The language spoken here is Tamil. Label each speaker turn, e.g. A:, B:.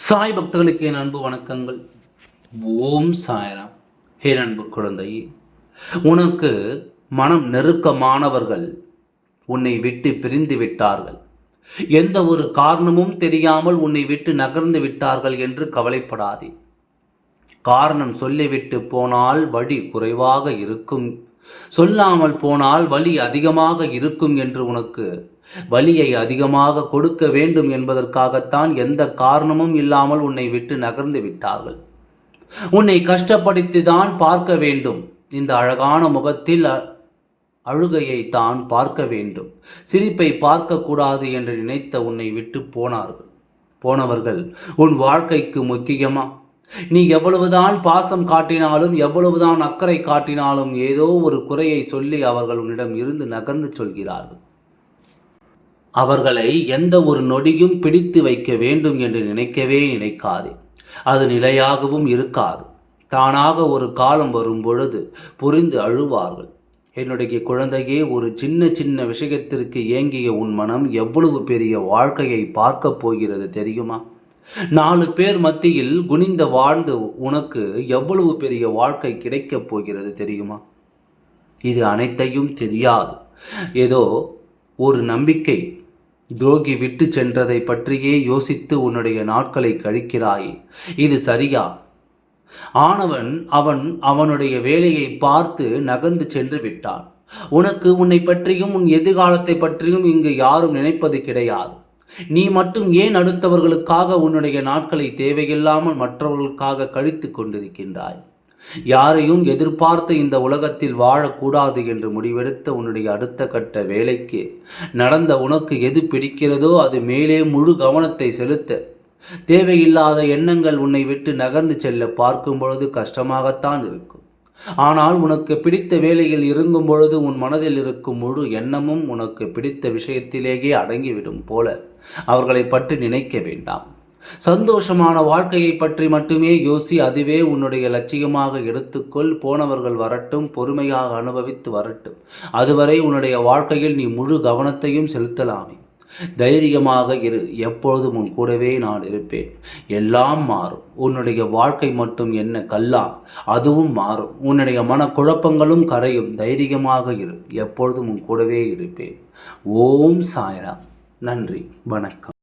A: சாய் பக்தர்களுக்கு என் அன்பு வணக்கங்கள். ஓம் சாயராம். ஹே அன்பு குழந்தை உனக்கு மனம் நெருக்கமானவர்கள் உன்னை விட்டு பிரிந்து விட்டார்கள். எந்த ஒரு காரணமும் தெரியாமல் உன்னை விட்டு நகர்ந்து விட்டார்கள் என்று கவலைப்படாதே. காரணம் சொல்லிவிட்டு போனால் வழி குறைவாக இருக்கும். சொல்லாமல் போனால் வலி அதிகமாக இருக்கும் என்று உனக்கு. வலியை அதிகமாக கொடுக்க வேண்டும் என்பதற்காகத்தான் எந்த காரணமும் இல்லாமல் உன்னை விட்டு நகர்ந்து விட்டார்கள். உன்னை கஷ்டப்படுத்தி தான் பார்க்க வேண்டும். இந்த அழகான முகத்தில் அழுகையை தான் பார்க்க வேண்டும். சிரிப்பை பார்க்கக்கூடாது என்று நினைத்த உன்னை விட்டு போனார்கள். போனவர்கள் உன் வாழ்க்கைக்கு முக்கியமா? நீ எவ்வளவுதான் பாசம் காட்டினாலும் எவ்வளவுதான் அக்கறை காட்டினாலும் ஏதோ ஒரு குறையை சொல்லி அவர்கள் உன்னிடம் இருந்து நகர்ந்து சொல்கிறார்கள். அவர்களை எந்த ஒரு நொடியும் பிடித்து வைக்க வேண்டும் என்று நினைக்கவே நினைக்காதே. அது நிலையாகவும் இருக்காது. தானாக ஒரு காலம் வரும் பொழுது புரிந்து அழுவார்கள். என்னுடைய குழந்தையே ஒரு சின்ன சின்ன விஷயத்திற்கு ஏங்கிய உன் மனம் எவ்வளவு பெரிய வாழ்க்கையை பார்க்கப் போகிறது தெரியுமா? நாலு பேர் மத்தியில் குனிந்த வாழ்ந்து உனக்கு எவ்வளவு பெரிய வாழ்க்கை கிடைக்கப் போகிறது தெரியுமா? இது அனைத்தையும் தெரியாது. ஏதோ ஒரு நம்பிக்கை துரோகி விட்டு சென்றதை பற்றியே யோசித்து உன்னுடைய நாட்களை கழிக்கிறாய். இது சரியா? ஆனவன் அவன் அவனுடைய வேலையை பார்த்து நகர்ந்து சென்று விட்டான். உனக்கு உன்னை பற்றியும் உன் எதிர்காலத்தை பற்றியும் இங்கு யாரும் நினைப்பது கிடையாது. நீ மட்டும் ஏன் அடுத்தவர்களுக்காக உன்னுடைய நாட்களை தேவையில்லாமல் மற்றவர்களுக்காக கழித்து கொண்டிருக்கின்றாய்? யாரையும் எதிர்பார்த்து இந்த உலகத்தில் வாழக்கூடாது என்று முடிவெடுத்த உன்னுடைய அடுத்த கட்ட வேலைக்கு நடந்த உனக்கு எது பிடிக்கிறதோ அது மேலே முழு கவனத்தை செலுத்த. தேவையில்லாத எண்ணங்கள் உன்னை விட்டு நகர்ந்து செல்ல பார்க்கும் பொழுது கஷ்டமாகத்தான் இருக்கும். ஆனால் உனக்கு பிடித்த வேலையில் இருங்கும் பொழுது உன் மனதில் இருக்கும் முழு எண்ணமும் உனக்கு பிடித்த விஷயத்திலேயே அடங்கிவிடும் போல அவர்களை பற்றி நினைக்க வேண்டாம். சந்தோஷமான வாழ்க்கையை பற்றி மட்டுமே யோசி அதுவே உன்னுடைய லட்சியமாக எடுத்துக்கொள். போனவர்கள் வரட்டும் பொறுமையாக அனுபவித்து வரட்டும். அதுவரை உன்னுடைய வாழ்க்கையில் நீ முழு கவனத்தையும் செலுத்தலாமே. தைரியமாக இரு எப்பொழுதும் உன் கூடவே நான் இருப்பேன். எல்லாம் மாறும். உன்னுடைய வாழ்க்கை மட்டும் என்ன கல்லா? அதுவும் மாறும். உன்னுடைய மன குழப்பங்களும் கரையும். தைரியமாக இரு எப்பொழுதும் உன் கூடவே இருப்பேன். ஓம் சாய்ராம். நன்றி. வணக்கம்.